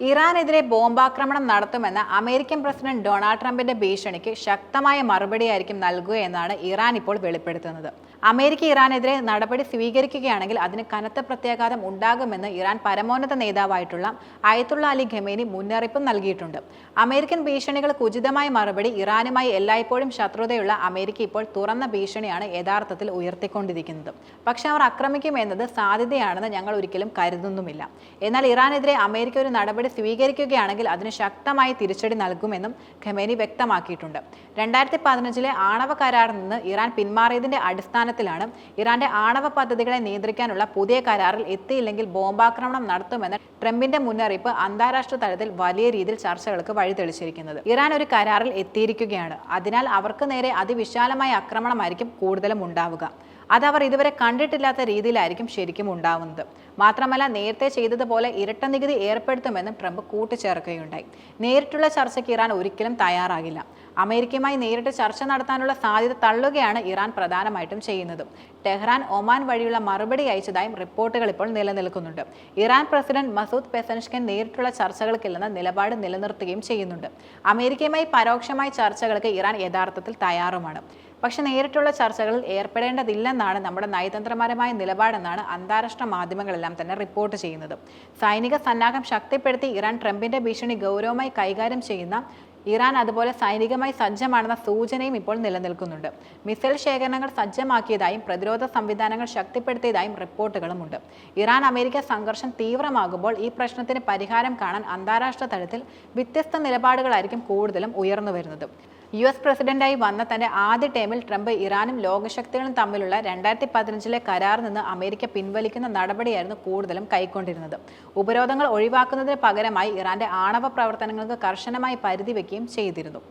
ഇറാനെതിരെ ബോംബാക്രമണം നടത്തുമെന്ന American president Donald ട്രംപിന്റെ ഭീഷണിക്ക് ശക്തമായ മറുപടിയായിരിക്കും നൽകുക എന്നാണ് ഇറാൻ ഇപ്പോൾ വെളിപ്പെടുത്തുന്നത്. അമേരിക്ക ഇറാനെതിരെ നടപടി സ്വീകരിക്കുകയാണെങ്കിൽ അതിന് കനത്ത പ്രത്യാഘാതം ഉണ്ടാകുമെന്ന് ഇറാൻ പരമോന്നത നേതാവായിട്ടുള്ള അയത്തുള്ള അലി ഖമേനി മുന്നറിയിപ്പ് നൽകിയിട്ടുണ്ട്. അമേരിക്കൻ ഭീഷണികൾക്ക് ഉചിതമായ മറുപടി ഇറാനുമായി എല്ലായ്പ്പോഴും ശത്രുതയുള്ള അമേരിക്ക ഇപ്പോൾ തുറന്ന ഭീഷണിയാണ് യഥാർത്ഥത്തിൽ ഉയർത്തിക്കൊണ്ടിരിക്കുന്നത്. പക്ഷെ അവർ ആക്രമിക്കുമെന്നത് സാധ്യതയാണെന്ന് ഞങ്ങൾ ഒരിക്കലും കരുതുന്നുമില്ല. എന്നാൽ ഇറാനെതിരെ അമേരിക്ക ഒരു നടപടി സ്വീകരിക്കുകയാണെങ്കിൽ അതിന് ശക്തമായ തിരിച്ചടി നൽകുമെന്നും ഖമേനി വ്യക്തമാക്കിയിട്ടുണ്ട്. രണ്ടായിരത്തി പതിനഞ്ചിലെ ആണവ കരാറിൽ നിന്ന് ഇറാൻ പിന്മാറിയതിന്റെ അടിസ്ഥാനത്തിലാണ് ഇറാന്റെ ആണവ പദ്ധതികളെ നിയന്ത്രിക്കാനുള്ള പുതിയ കരാറിൽ എത്തിയില്ലെങ്കിൽ ബോംബാക്രമണം നടത്തുമെന്ന ട്രംപിന്റെ മുന്നറിയിപ്പ് അന്താരാഷ്ട്ര തലത്തിൽ വലിയ രീതിയിൽ ചർച്ചകൾക്ക് വഴിതെളിച്ചിരിക്കുന്നത്. ഇറാൻ ഒരു കരാറിൽ എത്തിയിരിക്കുകയാണ്. അതിനാൽ അവർക്ക് നേരെ അതിവിശാലമായ ആക്രമണമായിരിക്കും കൂടുതലും ഉണ്ടാവുക. അത് അവർ ഇതുവരെ കണ്ടിട്ടില്ലാത്ത രീതിയിലായിരിക്കും ശരിക്കും ഉണ്ടാവുന്നത്. മാത്രമല്ല നേരത്തെ ചെയ്തതുപോലെ ഇരട്ട നികുതി ഏർപ്പെടുത്തുമെന്നും ട്രംപ് കൂട്ടിച്ചേർക്കുകയുണ്ടായി. നേരിട്ടുള്ള ചർച്ചയ്ക്ക് ഇറാൻ ഒരിക്കലും തയ്യാറാകില്ല. അമേരിക്കയുമായി നേരിട്ട് ചർച്ച നടത്താനുള്ള സാധ്യത തള്ളുകയാണ് ഇറാൻ പ്രധാനമായിട്ടും ചെയ്യുന്നത്. ടെഹ്റാൻ ഒമാൻ വഴിയുള്ള മറുപടി അയച്ചതായും റിപ്പോർട്ടുകൾ ഇപ്പോൾ നിലനിൽക്കുന്നുണ്ട്. ഇറാൻ പ്രസിഡന്റ് മസൂദ് പെസൻഷ്കൻ നേരിട്ടുള്ള ചർച്ചകൾക്കില്ലെന്ന നിലപാട് നിലനിർത്തുകയും ചെയ്യുന്നുണ്ട്. അമേരിക്കയുമായി പരോക്ഷമായ ചർച്ചകൾക്ക് ഇറാൻ യഥാർത്ഥത്തിൽ തയ്യാറുമാണ്. പക്ഷെ നേരിട്ടുള്ള ചർച്ചകളിൽ ഏർപ്പെടേണ്ടതില്ലെന്നാണ് നമ്മുടെ നയതന്ത്രപരമായ നിലപാടെന്നാണ് അന്താരാഷ്ട്ര മാധ്യമങ്ങളെല്ലാം തന്നെ റിപ്പോർട്ട് ചെയ്യുന്നത്. സൈനിക സന്നാഹം ശക്തിപ്പെടുത്തി ഇറാൻ ട്രംപിന്റെ ഭീഷണി ഗൗരവമായി കൈകാര്യം ചെയ്യുന്ന ഇറാൻ അതുപോലെ സൈനികമായി സജ്ജമാണെന്ന സൂചനയും ഇപ്പോൾ നിലനിൽക്കുന്നുണ്ട്. മിസൈൽ ശേഖരണങ്ങൾ സജ്ജമാക്കിയതായും പ്രതിരോധ സംവിധാനങ്ങൾ ശക്തിപ്പെടുത്തിയതായും റിപ്പോർട്ടുകളുമുണ്ട്. ഇറാൻ അമേരിക്ക സംഘർഷം തീവ്രമാകുമ്പോൾ ഈ പ്രശ്നത്തിന് പരിഹാരം കാണാൻ അന്താരാഷ്ട്ര തലത്തിൽ വ്യത്യസ്ത നിലപാടുകളായിരിക്കും കൂടുതലും ഉയർന്നു വരുന്നത് യു എസ് പ്രസിഡന്റായി വന്ന തന്റെ ആദ്യ ടേമിൽ ട്രംപ് ഇറാനും ലോകശക്തികളും തമ്മിലുള്ള രണ്ടായിരത്തി പതിനഞ്ചിലെ കരാറിൽ നിന്ന് അമേരിക്ക പിൻവലിക്കുന്ന നടപടിയായിരുന്നു കൂടുതലും കൈക്കൊണ്ടിരുന്നത്. ഉപരോധങ്ങൾ ഒഴിവാക്കുന്നതിന് പകരമായി ഇറാന്റെ ആണവ പ്രവർത്തനങ്ങൾക്ക് കർശനമായി പരിധി വയ്ക്കുകയും ചെയ്തിരുന്നു.